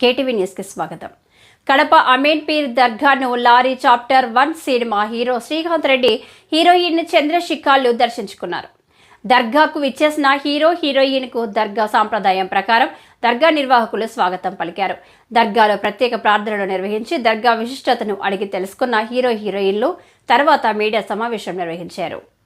KTV న్యూస్కి స్వాగతం. Kadapa Ameen Peer దర్గాను lorry chapter one cinema hero Srikanth Reddy heroine చంద్రశిఖాలు దర్శించుకున్నారు. దర్గాకు విచ్చేసిన హీరో హీరోయిన్కు దర్గా సాంప్రదాయం ప్రకారం దర్గా నిర్వాహకులు స్వాగతం పలికారు. దర్గాలో ప్రత్యేక ప్రార్థనలు నిర్వహించి దర్గా విశిష్టతను అడిగి తెలుసుకున్న హీరో హీరోయిన్లు తర్వాత మీడియా సమావేశం నిర్వహించారు.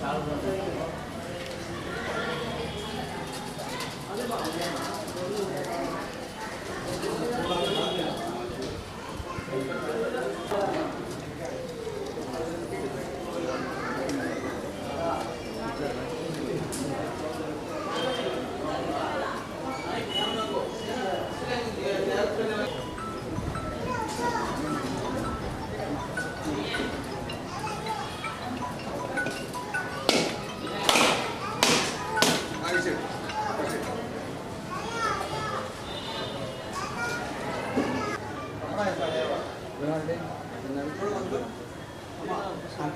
చాలా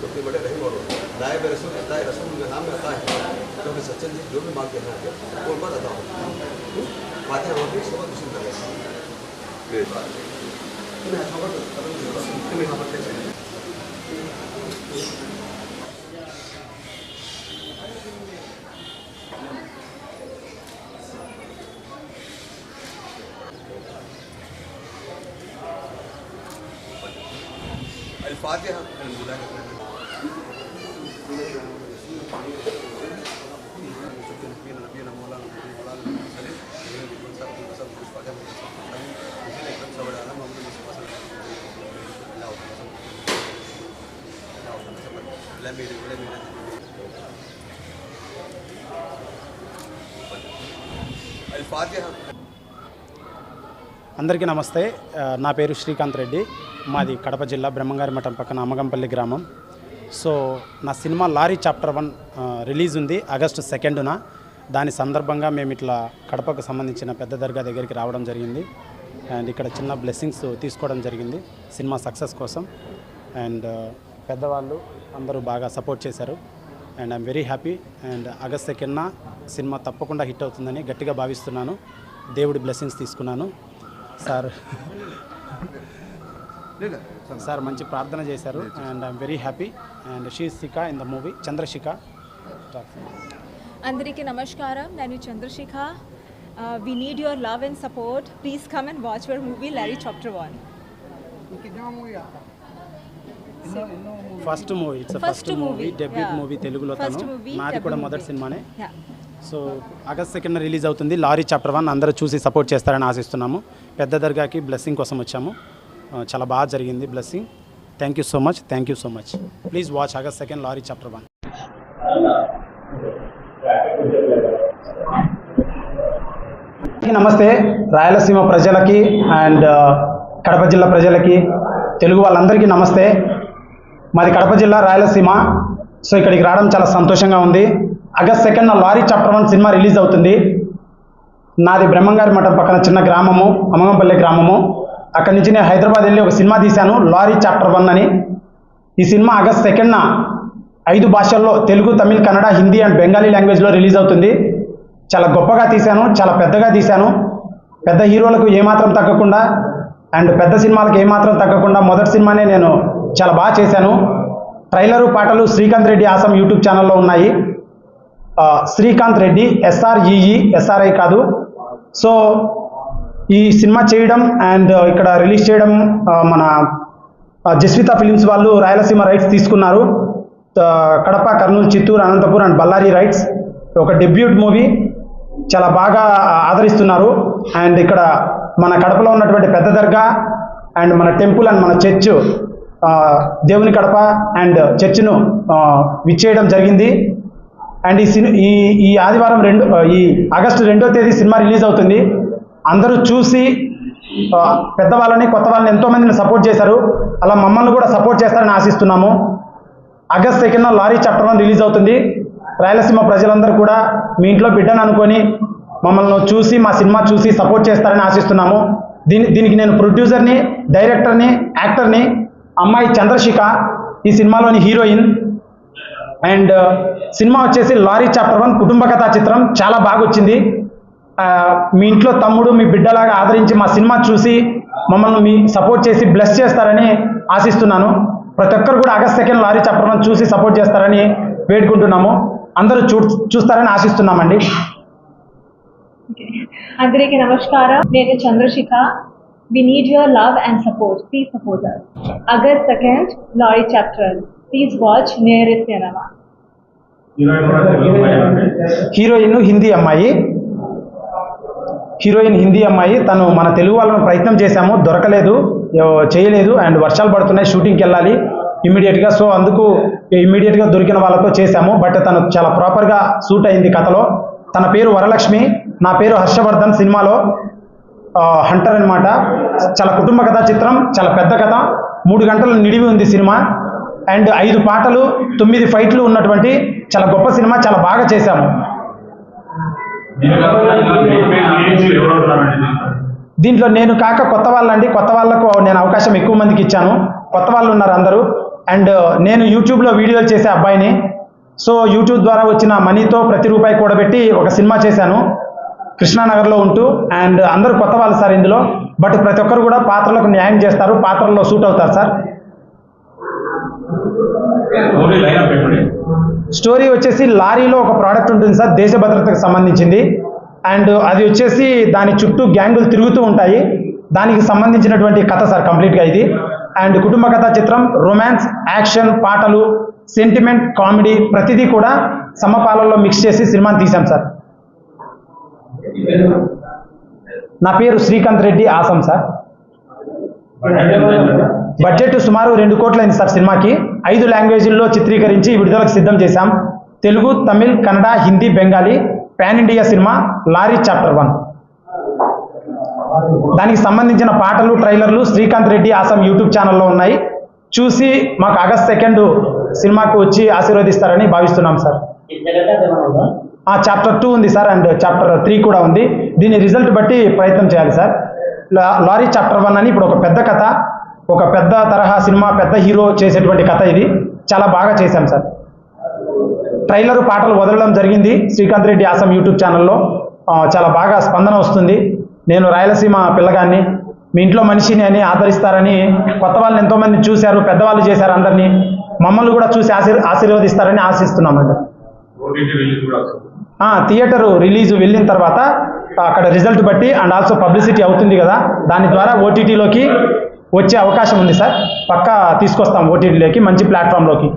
जो अपने बड़े रही और नायब रसूल अल्लाह रसूल उनके नाम में अता है। क्योंकि सच्चन जी जो भी मांगते हैं वो उन पर अदा होती हम्म? बातें हमारी सब मुस्लिम लगे? الفاتحة الملاكمة అందరికీ నమస్తే. నా పేరు శ్రీకాంత్ రెడ్డి. మాది కడప జిల్లా బ్రహ్మంగారి మఠం పక్కన అమ్మగంపల్లి గ్రామం. సో నా cinema lorry chapter one release ఉంది ఆగస్టు సెకండున. దాని సందర్భంగా మేము ఇట్లా కడపకు సంబంధించిన పెద్ద దర్గా దగ్గరికి రావడం జరిగింది. అండ్ ఇక్కడ చిన్న బ్లెస్సింగ్స్ తీసుకోవడం జరిగింది సినిమా సక్సెస్ కోసం. అండ్ పెద్దవాళ్ళు అందరూ బాగా సపోర్ట్ చేశారు. And I'm very happy. And August సెకండ్న cinema తప్పకుండా హిట్ అవుతుందని గట్టిగా భావిస్తున్నాను. దేవుడి బ్లెస్సింగ్స్ తీసుకున్నాను. సార్. సార్ మంచి ప్రార్థన చేశారు. And I'm very happy and she Shikha in the movie Chandrashikha అందరికీ నమస్కారం. నేను Chandrashekha. We need your love and support please come and watch your movie lorry chapter one first movie. It's first movie debut. Movie తెలుగులో తను. నాది debut కూడా. మొదటి సినిమానే. So August second release అవుతుంది. లారీ చాప్టర్ వన్ అందరూ చూసి support చేస్తారని ఆశిస్తున్నాము. పెద్ద దర్గాకి బ్లెస్సింగ్ కోసం వచ్చాము. చాలా బాగా జరిగింది blessing. Thank you so much thank you so much please watch August second lorry chapter one నమస్తే. రాయలసీమ ప్రజలకి అండ్ కడప జిల్లా ప్రజలకి తెలుగు వాళ్ళందరికీ నమస్తే. మాది కడప జిల్లా రాయలసీమ. సో ఇక్కడికి రావడం చాలా సంతోషంగా ఉంది. ఆగస్ట్ సెకండ్ నా lorry chapter one cinema release అవుతుంది. నాది బ్రహ్మంగారి మఠం పక్కన చిన్న గ్రామము అమ్మగంపల్లి గ్రామము. అక్కడి నుంచి నేను హైదరాబాద్ వెళ్ళి ఒక సినిమా తీశాను లారీ చాప్టర్ వన్ అని. ఈ సినిమా ఆగస్ట్ సెకండ్న ఐదు భాషల్లో తెలుగు తమిళ్ కన్నడ హిందీ అండ్ బెంగాలీ లాంగ్వేజ్లో రిలీజ్ అవుతుంది. చాలా గొప్పగా తీశాను చాలా పెద్దగా తీశాను. పెద్ద హీరోలకు ఏమాత్రం తగ్గకుండా అండ్ పెద్ద సినిమాలకు ఏమాత్రం తగ్గకుండా మొదటి సినిమానే నేను చాలా బాగా చేశాను. ట్రైలరు పాటలు శ్రీకాంత్ రెడ్డి ఆసం యూట్యూబ్ ఛానల్లో ఉన్నాయి. Srikanth Reddy S R E E S R I కాదు. సో ఈ సినిమా చేయడం అండ్ ఇక్కడ రిలీజ్ చేయడం మన జస్విత ఫిలిమ్స్ వాళ్ళు రాయలసీమ రైట్స్ తీసుకున్నారు. Kadapa Kurnool Chittoor Anantapur and Bellary rights. ఒక డెబ్యూట్ మూవీ. చాలా బాగా ఆదరిస్తున్నారు. అండ్ ఇక్కడ మన కడపలో ఉన్నటువంటి పెద్ద దర్గా అండ్ మన టెంపుల్ అండ్ మన చర్చ్ దేవుని కడప అండ్ చర్చ్ను విచ్చేయడం జరిగింది. అండ్ ఈ సిని ఈ ఈ ఆదివారం రెండు ఈ ఆగస్టు రెండో తేదీ సినిమా రిలీజ్ అవుతుంది. అందరూ చూసి పెద్దవాళ్ళని కొత్త వాళ్ళని ఎంతోమందిని సపోర్ట్ చేశారు. అలా మమ్మల్ని కూడా సపోర్ట్ చేస్తారని ఆశిస్తున్నాము. ఆగస్ట్ సెకండ్న లారీ చాప్టర్ వన్ రిలీజ్ అవుతుంది. రాయలసీమ ప్రజలందరూ కూడా మీ ఇంట్లో బిడ్డను అనుకొని మమ్మల్ని చూసి మా సినిమా చూసి సపోర్ట్ చేస్తారని ఆశిస్తున్నాము. దీని దీనికి నేను ప్రొడ్యూసర్ని డైరెక్టర్ని యాక్టర్ని అమ్మాయి చంద్రశిఖ ఈ సినిమాలోని హీరోయిన్ అండ్ సినిమా వచ్చేసి లారీ చాప్టర్ వన్ కుటుంబ కథా చిత్రం. చాలా బాగా వచ్చింది. మీ ఇంట్లో తమ్ముడు మీ బిడ్డలాగా ఆదరించి మా సినిమా చూసి మమ్మల్ని మీ సపోర్ట్ చేసి బ్లెస్ చేస్తారని ఆశిస్తున్నాను. ప్రతి ఒక్కరు కూడా August second lorry chapter one చూసి సపోర్ట్ చేస్తారని వేడుకుంటున్నాము. అందరూ చూ చూస్తారని ఆశిస్తున్నామండి. అందరికీ నమస్కారం. నేను Chandrashikha. We need your love and support please support us August second lorry chapter please watch near cinema heroine Hindi అమ్మాయి. హీరోయిన్ హిందీ అమ్మాయి. తను మన తెలుగు వాళ్ళని ప్రయత్నం చేశాము. దొరకలేదు. చేయలేదు. అండ్ వర్షాలు పడుతున్నాయి. షూటింగ్కి వెళ్ళాలి ఇమ్మీడియట్గా. సో అందుకు ఇమ్మీడియట్గా దొరికిన వాళ్ళతో చేశాము. బట్ తను చాలా ప్రాపర్గా సూట్ అయింది కథలో. తన పేరు వరలక్ష్మి. నా పేరు హర్షవర్ధన్ సినిమాలో. హంటర్ అనమాట చాలా కుటుంబ కథా చిత్రం. చాలా పెద్ద కథ. మూడు గంటల నిడివి ఉంది సినిమా. అండ్ ఐదు పాటలు తొమ్మిది ఫైట్లు ఉన్నటువంటి చాలా గొప్ప సినిమా. చాలా బాగా చేశాము. దీంట్లో నేను కాక కొత్త వాళ్ళండి. కొత్త వాళ్ళకు నేను అవకాశం ఎక్కువ మందికి ఇచ్చాను. కొత్త వాళ్ళు ఉన్నారు అందరూ. అండ్ uh, నేను యూట్యూబ్లో వీడియోలు చేసే అబ్బాయిని. సో యూట్యూబ్ ద్వారా వచ్చిన మనీతో ప్రతి రూపాయి కూడబెట్టి ఒక సినిమా చేశాను. కృష్ణానగర్లో ఉంటూ. అండ్ అందరూ కొత్త వాళ్ళు సార్ ఇందులో. బట్ ప్రతి ఒక్కరు కూడా పాత్రలకు న్యాయం చేస్తారు. పాత్రల్లో సూట్ అవుతారు సార్. స్టోరీ వచ్చేసి లారీలో ఒక ప్రోడక్ట్ ఉంటుంది సార్ దేశ భద్రతకు సంబంధించింది. అండ్ అది వచ్చేసి దాని చుట్టూ గ్యాంగులు తిరుగుతూ ఉంటాయి. దానికి సంబంధించినటువంటి కథ సార్ కంప్లీట్గా ఇది. అండ్ కుటుంబ కథా చిత్రం రొమాన్స్ యాక్షన్ పాటలు సెంటిమెంట్ కామెడీ ప్రతిదీ కూడా సమపాలల్లో మిక్స్ చేసి సినిమాని తీశాం సార్. నా పేరు శ్రీకాంత్ రెడ్డి ఆసం సార్. బడ్జెట్ సుమారు రెండు కోట్లైంది సార్ సినిమాకి. ఐదు లాంగ్వేజ్ల్లో చిత్రీకరించి విడుదలకు సిద్ధం చేశాం. Telugu Tamil Kannada Hindi Bengali pan India cinema lorry chapter one. దానికి సంబంధించిన పాటలు ట్రైలర్లు శ్రీకాంత్ రెడ్డి ఆసం యూట్యూబ్ ఛానల్లో ఉన్నాయి. చూసి మాకు ఆగస్ట్ సెకండ్ సినిమాకు వచ్చి ఆశీర్వదిస్తారని భావిస్తున్నాం సార్. ఆ చాప్టర్ టూ ఉంది సార్ అండ్ చాప్టర్ త్రీ కూడా ఉంది. దీని రిజల్ట్ బట్టి ప్రయత్నం చేయాలి సార్. లారీ చాప్టర్ వన్ అని ఇప్పుడు ఒక పెద్ద కథ. ఒక పెద్ద తరహా సినిమా పెద్ద హీరో చేసేటువంటి కథ ఇది. చాలా బాగా చేశాం సార్. ట్రైలర్ పాటలు వదలడం జరిగింది శ్రీకాంత్ రెడ్డి ఆసం యూట్యూబ్ ఛానల్లో. చాలా బాగా స్పందన వస్తుంది. నేను రాయలసీమ పిల్లగాన్ని మీ ఇంట్లో మనిషిని అని ఆదరిస్తారని కొత్త వాళ్ళని ఎంతోమంది చూశారు పెద్దవాళ్ళు చేశారు అందరినీ. మమ్మల్ని కూడా చూసి ఆశీర్ ఆశీర్వదిస్తారని ఆశిస్తున్నామండి థియేటరు రిలీజ్ వెళ్ళిన తర్వాత అక్కడ రిజల్ట్ బట్టి అండ్ ఆల్సో పబ్లిసిటీ అవుతుంది కదా దాని ద్వారా ఓటీటీలోకి వచ్చే అవకాశం ఉంది సార్. పక్కా తీసుకొస్తాం ఓటీటీలోకి మంచి ప్లాట్ఫామ్లోకి